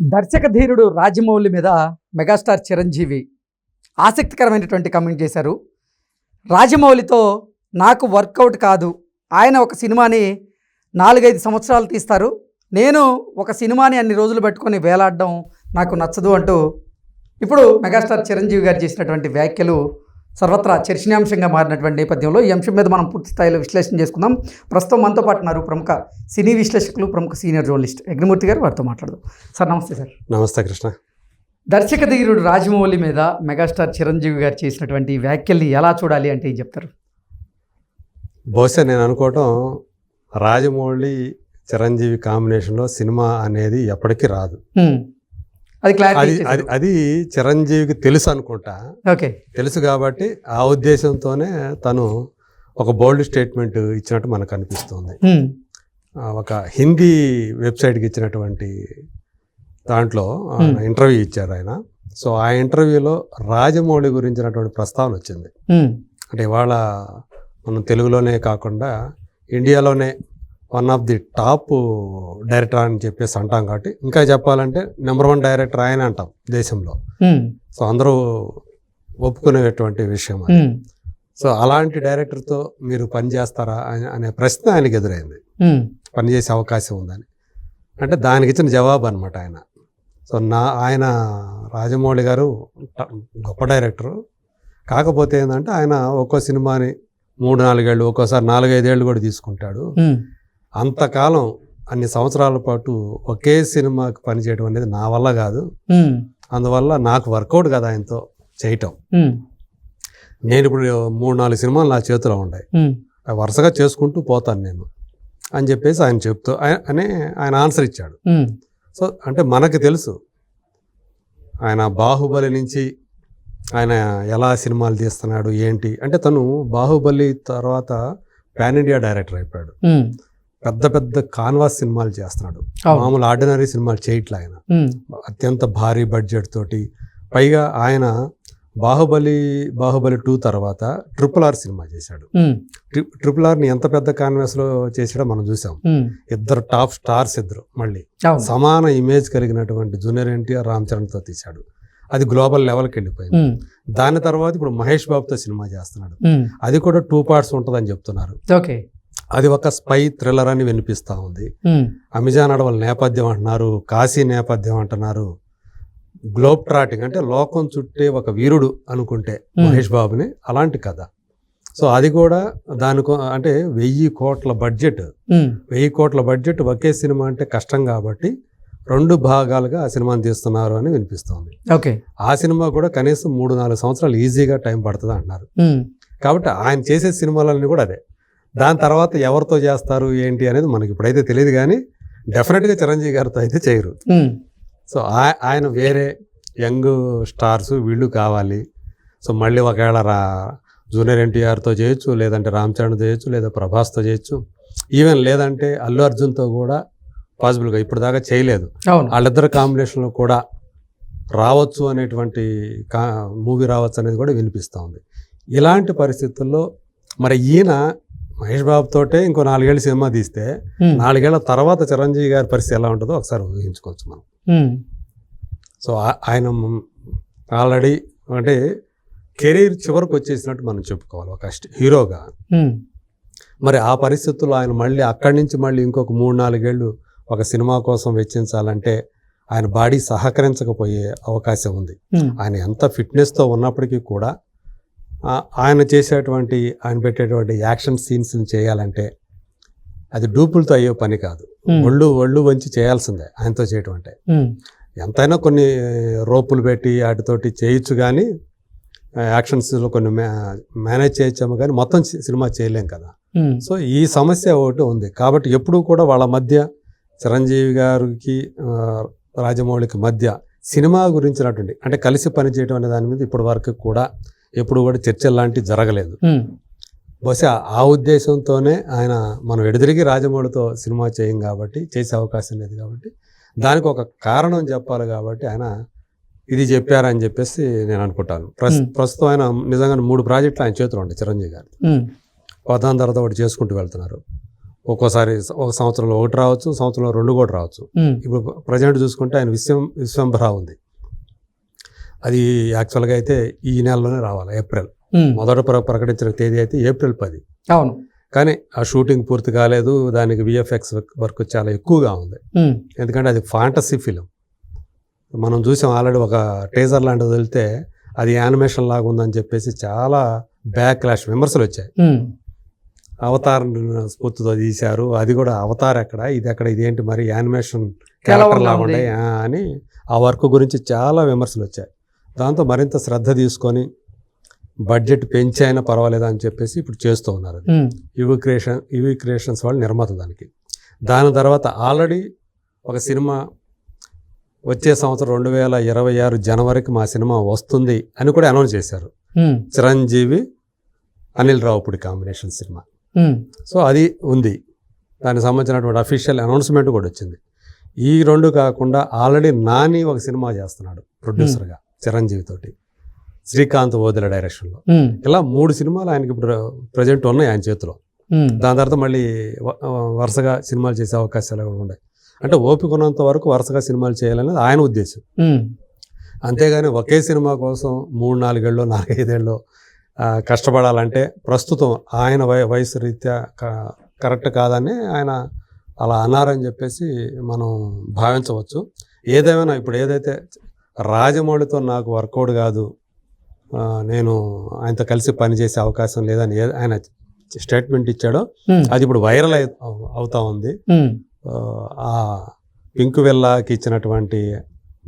దర్శక ధీరుడు రాజమౌళి మీద మెగాస్టార్ చిరంజీవి ఆసక్తికరమైనటువంటి కమెంట్ చేశారు. రాజమౌళితో నాకు వర్కౌట్ కాదు. ఆయన ఒక సినిమాని నాలుగైదు సంవత్సరాలు తీస్తారు. నేను ఒక సినిమాని అన్ని రోజులు పెట్టుకొని వేలాడడం నాకు నచ్చదు అంటూ ఇప్పుడు మెగాస్టార్ చిరంజీవి గారు చేసినటువంటి వ్యాఖ్యలు సర్వత్రా చర్చనీయాంశంగా మారినటువంటి నేపథ్యంలో ఈ అంశం మీద మనం పూర్తి స్థాయిలో విశ్లేషణ చేసుకుందాం. ప్రస్తుతం మనతో పాటు ఉన్నారు ప్రముఖ సినీ విశ్లేషకులు ప్రముఖ సీనియర్ జర్నలిస్ట్ యజ్ఞమూర్తి గారు. వారితో మాట్లాడదాం. సార్ నమస్తే సార్. నమస్తే కృష్ణ. దర్శక ధీరుడు రాజమౌళి మీద మెగాస్టార్ చిరంజీవి గారు చేసినటువంటి వ్యాఖ్యల్ని ఎలా చూడాలి అంటే ఏం చెప్తారు? బహుశా నేను అనుకోవటం రాజమౌళి చిరంజీవి కాంబినేషన్లో సినిమా అనేది ఎప్పటికీ రాదు. అది అది క్లారిటీ అది అది చిరంజీవికి తెలుసు అనుకుంటా. ఓకే. తెలుసు కాబట్టి ఆ ఉద్దేశంతోనే తను ఒక బోల్డ్ స్టేట్మెంట్ ఇచ్చినట్టు మనకు అనిపిస్తుంది. ఒక హిందీ వెబ్సైట్కి ఇచ్చినటువంటి దాంట్లో. ఇంటర్వ్యూ ఇచ్చారు ఆయన. సో ఆ ఇంటర్వ్యూలో రాజమౌళి గురించినటువంటి ప్రస్తావన వచ్చింది. అంటే ఇవాళ మనం తెలుగులోనే కాకుండా ఇండియాలోనే one of the top director అని చెప్పేసి అంటాం కాబట్టి ఇంకా చెప్పాలంటే నెంబర్ వన్ డైరెక్టర్ ఆయన అంటాం దేశంలో. సో అందరూ ఒప్పుకునేటువంటి విషయం. సో అలాంటి డైరెక్టర్తో మీరు పని చేస్తారా అనే- ప్రశ్న ఆయనకి ఎదురైంది. పనిచేసే అవకాశం ఉందని అంటే దానికి ఇచ్చిన జవాబు అనమాట ఆయన సో నా ఆయన రాజమౌళి గారు గొప్ప డైరెక్టరు కాకపోతే ఏంటంటే ఆయన ఒక్కో సినిమాని మూడు నాలుగేళ్ళు ఒక్కోసారి నాలుగైదేళ్ళు కూడా తీసుకుంటాడు. అంతకాలం అన్ని సంవత్సరాల పాటు ఒకే సినిమాకి పనిచేయడం అనేది నా వల్ల కాదు. అందువల్ల నాకు వర్కౌట్ కదా ఆయనతో చేయటం. నేను ఇప్పుడు మూడు నాలుగు సినిమాలు నా చేతిలో ఉన్నాయి వరుసగా చేసుకుంటూ పోతాను నేను అని చెప్పేసి ఆయన చెప్తూ అనే ఆయన ఆన్సర్ ఇచ్చాడు. సో అంటే మనకు తెలుసు ఆయన బాహుబలి నుంచి ఆయన ఎలా సినిమాలు తీస్తున్నాడు ఏంటి అంటే తను బాహుబలి తర్వాత పాన్ ఇండియా డైరెక్టర్ అయిపోయాడు. పెద్ద పెద్ద కాన్వాస్ సినిమాలు చేస్తున్నాడు. మామూలు ఆర్డినరీ సినిమాలు చేయట్లే ఆయన. అత్యంత భారీ బడ్జెట్ తోటి పైగా ఆయన బాహుబలి బాహుబలి టూ తర్వాత ట్రిపుల్ ఆర్ సినిమా చేశాడు ట్రిపుల్ ఆర్ని ఎంత పెద్ద కాన్వాస్లో చేసాడో మనం చూసాం. ఇద్దరు టాప్ స్టార్స్ ఇద్దరు మళ్ళీ. సమాన ఇమేజ్ కలిగినటువంటి జూనియర్ ఎన్టీఆర్ రామ్ చరణ్తో తీశాడు అది గ్లోబల్ లెవెల్కి వెళ్ళిపోయింది. దాని తర్వాత ఇప్పుడు మహేష్ బాబుతో సినిమా చేస్తున్నాడు. అది కూడా టూ పార్ట్స్ ఉంటుందని చెప్తున్నారు ఓకే అది ఒక స్పై థ్రిల్లర్ అని వినిపిస్తూ ఉంది. అమెజాన్ అడవుల నేపథ్యం అంటున్నారు కాశీ నేపథ్యం అంటున్నారు గ్లోబ్ ట్రాటింగ్ అంటే లోకం చుట్టే ఒక వీరుడు అనుకుంటే. మహేష్ బాబుని అలాంటి కథ సో అది కూడా దానికో అంటే వెయ్యి కోట్ల బడ్జెట్. వెయ్యి కోట్ల బడ్జెట్ ఒకే సినిమా అంటే కష్టం కాబట్టి రెండు భాగాలుగా ఆ సినిమాని తీస్తున్నారు అని వినిపిస్తోంది ఓకే ఆ సినిమా కూడా కనీసం మూడు నాలుగు సంవత్సరాలు ఈజీగా టైం పడుతుంది అంటున్నారు. కాబట్టి ఆయన చేసే సినిమాలన్నీ కూడా అదే దాని తర్వాత ఎవరితో చేస్తారు ఏంటి అనేది మనకి ఇప్పుడైతే తెలియదు కానీ డెఫినెట్గా చిరంజీవి గారితో అయితే చేయరు. సో ఆయన వేరే యంగ్ స్టార్స్ వీళ్ళు కావాలి. సో మళ్ళీ ఒకవేళ రా జూనియర్ ఎన్టీఆర్తో చేయొచ్చు లేదంటే రామ్ చరణ్ చేయొచ్చు లేదా ప్రభాస్తో చేయొచ్చు. ఈవెన్ లేదంటే అల్లు అర్జున్తో కూడా పాసిబుల్గా ఇప్పుడు దాకా చేయలేదు. వాళ్ళిద్దరు కాంబినేషన్లో కూడా రావచ్చు అనేటువంటి కా మూవీ రావచ్చు అనేది కూడా వినిపిస్తూ ఉంది. ఇలాంటి పరిస్థితుల్లో మరి ఈయన మహేష్ బాబుతోటే ఇంకో నాలుగేళ్ళు సినిమా తీస్తే. నాలుగేళ్ళ తర్వాత చిరంజీవి గారి పరిస్థితి ఎలా ఉంటుందో ఒకసారి ఊహించుకోవచ్చు మనం. సో ఆయన ఆల్రెడీ అంటే కెరీర్ చివరికి వచ్చేసినట్టు మనం చెప్పుకోవాలి ఒక హీరోగా. మరి ఆ పరిస్థితుల్లో ఆయన మళ్ళీ అక్కడి నుంచి మళ్ళీ ఇంకొక మూడు నాలుగేళ్ళు ఒక సినిమా కోసం వెచ్చించాలంటే ఆయన బాడీ సహకరించకపోయే అవకాశం ఉంది. ఆయన ఎంత ఫిట్నెస్తో ఉన్నప్పటికీ కూడా ఆయన చేసేటువంటి ఆయన పెట్టేటువంటి యాక్షన్ సీన్స్ని చేయాలంటే అది డూపులతో అయ్యే పని కాదు. ఒళ్ళు ఒళ్ళు వంచి చేయాల్సిందే ఆయనతో చేయటం అంటే. ఎంతైనా కొన్ని రోపులు పెట్టి వాటితోటి చేయొచ్చు కానీ యాక్షన్స్లో కొన్ని మే మేనేజ్ చేయొచ్చాము కానీ మొత్తం సినిమా చేయలేం కదా. సో ఈ సమస్య ఒకటి ఉంది కాబట్టి ఎప్పుడూ కూడా వాళ్ళ మధ్య చిరంజీవి గారికి రాజమౌళికి మధ్య సినిమా గురించినటువంటి అంటే కలిసి పనిచేయడం అనే దాని మీద ఇప్పటి వరకు కూడా ఎప్పుడు కూడా చర్చలు లాంటివి జరగలేదు. బహుశా ఆ ఉద్దేశంతోనే ఆయన మనం ఎడుదిరిగి రాజమౌళితో సినిమా చేయం కాబట్టి చేసే అవకాశం లేదు కాబట్టి దానికి ఒక కారణం చెప్పాలి కాబట్టి ఆయన ఇది చెప్పారని చెప్పేసి నేను అనుకుంటాను. ప్రస్. ప్రస్తుతం ఆయన నిజంగా మూడు ప్రాజెక్టులు ఆయన చేతిలో ఉంటాయి చిరంజీవి గారు. ఒకదాని తర్వాత ఒకటి చేసుకుంటూ వెళ్తున్నారు. ఒక్కోసారి ఒక సంవత్సరంలో ఒకటి రావచ్చు సంవత్సరంలో రెండు కూడా రావచ్చు. ఇప్పుడు ప్రజెంట్ చూసుకుంటే ఆయన విశ్వం విశ్వంభర ఉంది. అది యాక్చువల్గా అయితే ఈ నెలలోనే రావాలి ఏప్రిల్. మొదట ప్ర- ప్రకటించిన తేదీ అయితే ఏప్రిల్ పది. అవును. కానీ ఆ షూటింగ్ పూర్తి కాలేదు దానికి విఎఫ్ఎక్స్ వర్క్ చాలా ఎక్కువగా ఉంది. ఎందుకంటే అది ఫాంటసీ ఫిలిం. మనం చూసాం ఆల్రెడీ ఒక టేజర్ లాంటిది వెళ్తే అది యానిమేషన్ లాగా ఉందని చెప్పేసి చాలా బ్యాక్ క్లాష్ విమర్శలు వచ్చాయి. అవతార్ స్ఫూర్తితో తీశారు అది కూడా అవతార్ ఎక్కడ ఇది ఎక్కడ ఇదేంటి మరి యానిమేషన్ క్యారెక్టర్ లాగా. ఉండే అని ఆ వర్క్ గురించి చాలా విమర్శలు వచ్చాయి. దాంతో మరింత శ్రద్ధ తీసుకొని బడ్జెట్ పెంచి అయినా పర్వాలేదు అని చెప్పేసి ఇప్పుడు చేస్తూ ఉన్నారు యువి క్రియేషన్ యువి క్రియేషన్స్ వాళ్ళు నిర్మాత దానికి. దాని తర్వాత ఆల్రెడీ ఒక సినిమా వచ్చే సంవత్సరం రెండు వేల ఇరవై ఆరు జనవరికి మా సినిమా వస్తుంది అని కూడా అనౌన్స్ చేశారు. Chiranjeevi Anil Ravipudi combination cinema. So అది ఉంది. దానికి సంబంధించినటువంటి అఫీషియల్ అనౌన్స్మెంట్ కూడా వచ్చింది. ఈ రెండు కాకుండా ఆల్రెడీ నాని ఒక సినిమా చేస్తున్నాడు ప్రొడ్యూసర్గా చిరంజీవి తోటి. శ్రీకాంత్ ఓదెల డైరెక్షన్లో. ఇలా మూడు సినిమాలు ఆయనకి ఇప్పుడు ప్రజెంట్ ఉన్నాయి ఆయన చేతిలో. దాని తర్వాత మళ్ళీ వరుసగా సినిమాలు చేసే అవకాశాలు కూడా ఉన్నాయి. అంటే ఓపిక ఉన్నంత వరకు వరుసగా సినిమాలు చేయాలనేది ఆయన ఉద్దేశం. అంతేగాని ఒకే సినిమా కోసం మూడు నాలుగేళ్ళు నాలుగైదేళ్ళు కష్టపడాలంటే ప్రస్తుతం ఆయన వయ వయసు రీత్యా కరెక్ట్ కాదని ఆయన అలా అన్నారని చెప్పేసి మనం భావించవచ్చు. ఏదేమైనా ఇప్పుడు ఏదైతే రాజమౌళితో నాకు వర్కౌట్ కాదు. నేను ఆయనతో కలిసి పనిచేసే అవకాశం లేదని ఆయన స్టేట్మెంట్ ఇచ్చాడో అది ఇప్పుడు వైరల్ అయి అవుతా ఉంది. ఆ, పింక్ విల్లాకి ఇచ్చినటువంటి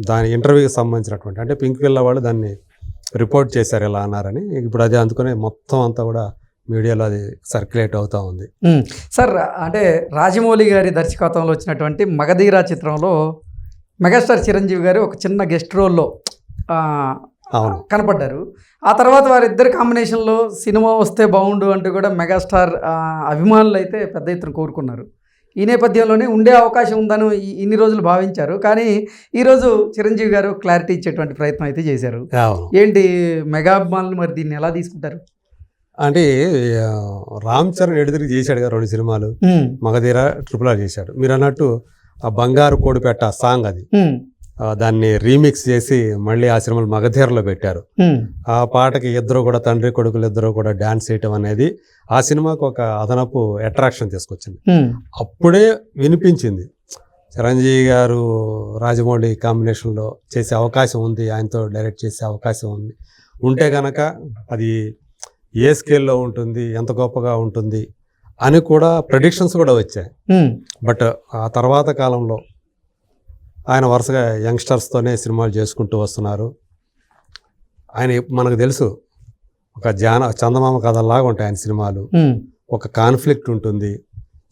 దాని ఇంటర్వ్యూకి సంబంధించినటువంటి అంటే పింక్ విల్లా వాళ్ళు దాన్ని రిపోర్ట్ చేశారు ఎలా అన్నారని. ఇప్పుడు అది అందుకనే మొత్తం అంతా కూడా మీడియాలో అది సర్క్యులేట్ అవుతా ఉంది. సార్ అంటే రాజమౌళి గారి దర్శకత్వంలో వచ్చినటువంటి మగధీరా చిత్రంలో మెగాస్టార్ చిరంజీవి గారు ఒక చిన్న గెస్ట్ రోల్లో కనపడ్డారు. ఆ తర్వాత వారిద్దరి కాంబినేషన్లో సినిమా వస్తే బాగుండు అంటూ కూడా మెగాస్టార్ అభిమానులు అయితే పెద్ద ఎత్తున కోరుకున్నారు. ఈ నేపథ్యంలోనే ఉండే అవకాశం ఉందని ఇన్ని రోజులు భావించారు. కానీ ఈరోజు చిరంజీవి గారు క్లారిటీ ఇచ్చేటువంటి ప్రయత్నం అయితే చేశారు. ఏంటి మెగా అభిమానులు మరి దీన్ని ఎలా తీసుకుంటారు? అంటే రామ్ చరణ్ ఎడిదిరి చేశాడు కదా రెండు సినిమాలు. మగధీర ట్రిపుల్ ఆర్ చేశాడు. మీరు అన్నట్టు ఆ బంగారు కోడిపెట్ట సాంగ్ అది. దాన్ని రీమిక్స్ చేసి మళ్ళీ ఆ సినిమాలు మగధీరలో పెట్టారు. ఆ పాటకి ఇద్దరు కూడా తండ్రి కొడుకులు ఇద్దరు కూడా డ్యాన్స్ చేయటం అనేది ఆ సినిమాకు ఒక అదనపు అట్రాక్షన్ తీసుకొచ్చింది. అప్పుడే వినిపించింది. చిరంజీవి గారు రాజమౌళి కాంబినేషన్లో చేసే అవకాశం ఉంది ఆయనతో డైరెక్ట్ చేసే అవకాశం ఉంది. ఉంటే కనుక అది ఏ స్కేల్లో ఉంటుంది ఎంత గొప్పగా ఉంటుంది అని కూడా ప్రెడిక్షన్స్ కూడా వచ్చాయి. బట్ ఆ తర్వాత కాలంలో ఆయన వరుసగా యంగ్స్టర్స్తోనే సినిమాలు చేసుకుంటూ వస్తున్నారు. ఆయన మనకు తెలుసు ఒక జాన చందమామ కథల్లాగా ఉంటాయి ఆయన సినిమాలు. ఒక కాన్ఫ్లిక్ట్ ఉంటుంది.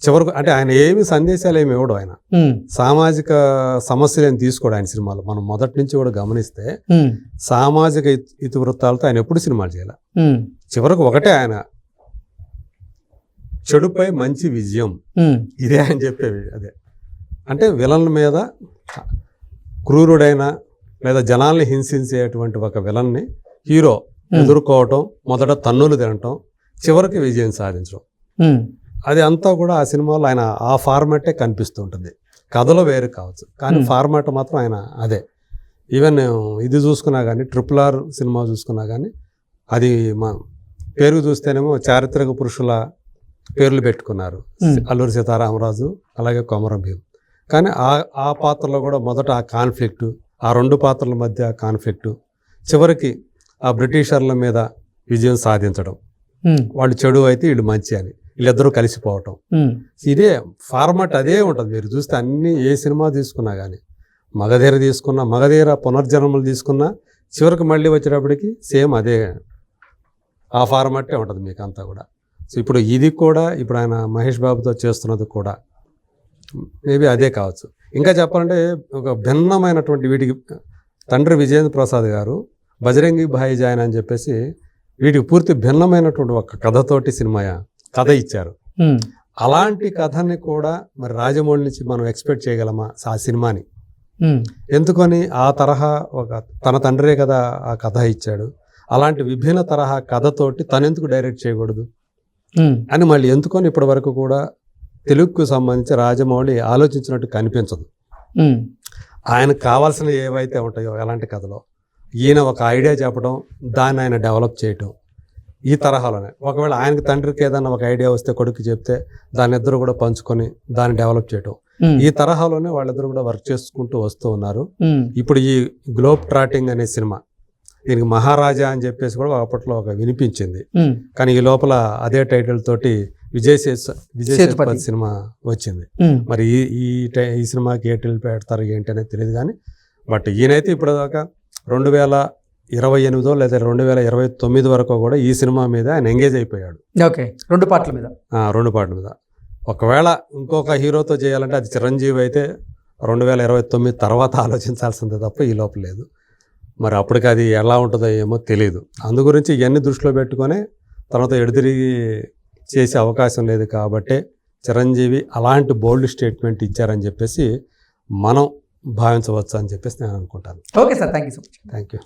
చివరకు అంటే ఆయన ఏమి సందేశాలు ఏమి ఇవ్వడు ఆయన. సామాజిక సమస్యలు ఏమి తీసుకోడు ఆయన సినిమాలు. మనం మొదటి నుంచి కూడా గమనిస్తే సామాజిక ఇతి- ఇతివృత్తాలతో ఆయన ఎప్పుడు సినిమాలు చేయాలి. చివరకు ఒకటే ఆయన. చెడుపై మంచి విజయం. ఇదే ఆయన చెప్పేవి అదే. అంటే విలన్ మీద క్రూరుడైన లేదా జనాల్ని హింసించేటువంటి ఒక విలన్ని హీరో ఎదుర్కోవటం మొదట తన్నులు తినటం చివరికి విజయం సాధించడం. అది అంతా కూడా ఆ సినిమాలో ఆయన ఆ ఫార్మాటే కనిపిస్తుంటుంది కథలో వేరు కావచ్చు కానీ. ఫార్మాట్ మాత్రం ఆయన అదే. ఈవెన్ ఇది చూసుకున్నా కానీ ట్రిపుల్ ఆర్ సినిమా చూసుకున్నా కానీ అది మా పేరు చూస్తేనేమో చారిత్రక పురుషుల పేర్లు పెట్టుకున్నారు. అల్లూరి సీతారామరాజు అలాగే కొమరం భీం కానీ ఆ ఆ పాత్రలో కూడా మొదట ఆ కాన్ఫ్లిక్ట్ ఆ రెండు పాత్రల మధ్య కాన్ఫ్లిక్ట్. చివరికి ఆ బ్రిటిషర్ల మీద విజయం సాధించడం. వాళ్ళు చెడు అయితే వీళ్ళు మంచి అని. వీళ్ళిద్దరూ కలిసిపోవటం. ఇదే ఫార్మాట్ అదే ఉంటుంది. మీరు చూస్తే అన్ని ఏ సినిమా తీసుకున్నా కానీ మగధీర తీసుకున్నా మగధీర పునర్జన్మలు తీసుకున్నా చివరికి మళ్ళీ వచ్చేటప్పటికి సేమ్ అదే ఆ ఫార్మాటే ఉంటుంది మీకు అంతా కూడా. సో ఇప్పుడు ఇది కూడా ఇప్పుడు ఆయన మహేష్ బాబుతో చేస్తున్నది కూడా. మేబీ అదే కావచ్చు. ఇంకా చెప్పాలంటే ఒక భిన్నమైనటువంటి వీటికి తండ్రి విజయేంద్ర ప్రసాద్ గారు బజరంగి భాయి జాయన్ అని చెప్పేసి వీటికి పూర్తి భిన్నమైనటువంటి ఒక కథతోటి సినిమా కథ ఇచ్చారు. అలాంటి కథని కూడా మరి రాజమౌళి నుంచి మనం ఎక్స్పెక్ట్ చేయగలమా ఆ సినిమాని? ఎందుకని ఆ తరహా ఒక తన తండ్రే కదా ఆ కథ ఇచ్చాడు. అలాంటి విభిన్న తరహా కథతోటి తనెందుకు డైరెక్ట్ చేయకూడదు? అని మళ్ళీ ఎందుకని ఇప్పటి వరకు కూడా తెలుగుకు సంబంధించి రాజమౌళి ఆలోచించినట్టు కనిపించదు. ఉమ్, ఆయనకు కావాల్సినవి ఏవైతే ఉంటాయో ఎలాంటి కథలో ఈయన ఒక ఐడియా చెప్పడం దాన్ని ఆయన డెవలప్ చేయటం ఈ తరహాలోనే. ఒకవేళ ఆయనకి తండ్రికి ఏదైనా ఒక ఐడియా వస్తే కొడుకు చెప్తే దాని ఇద్దరు కూడా పంచుకొని దాన్ని డెవలప్ చేయటం. ఈ తరహాలోనే వాళ్ళిద్దరు కూడా వర్క్ చేసుకుంటూ వస్తూ ఉన్నారు. ఇప్పుడు ఈ గ్లోబ్ ట్రాటింగ్ అనే సినిమా దీనికి మహారాజా అని చెప్పేసి కూడా అప్పట్లో ఒక వినిపించింది. కానీ ఈ లోపల అదే టైటిల్ తోటి విజయ్ విజయ్ సేతుపతి. సినిమా వచ్చింది. మరి ఈ ఈ టై- ఈ సినిమాకి ఏ టైటిల్ పెడతారు ఏంటి అనేది తెలియదు కానీ బట్ ఈయనైతే ఇప్పుడు దాకా రెండు వేల ఇరవై ఎనిమిదో లేదా రెండు వేల ఇరవై తొమ్మిది వరకు కూడా ఈ సినిమా మీద ఆయన ఎంగేజ్ అయిపోయాడు. ఓకే రెండు పాటల మీద. రెండు పాటల మీద. ఒకవేళ ఇంకొక హీరోతో చేయాలంటే అది చిరంజీవి అయితే రెండు వేల ఇరవై తొమ్మిది తర్వాత ఆలోచించాల్సిందే తప్ప ఈ లోపల లేదు. మరి అప్పటికి అది ఎలా ఉంటుందో ఏమో తెలియదు అందు గురించి ఇవన్నీ దృష్టిలో పెట్టుకొని తర్వాత ఎడుతిరిగి చేసే అవకాశం లేదు కాబట్టి చిరంజీవి అలాంటి బోల్డ్ స్టేట్మెంట్ ఇచ్చారని చెప్పేసి మనం భావించవచ్చు అని చెప్పేసి నేను అనుకుంటాను. Okay sir thank you so much. Thank you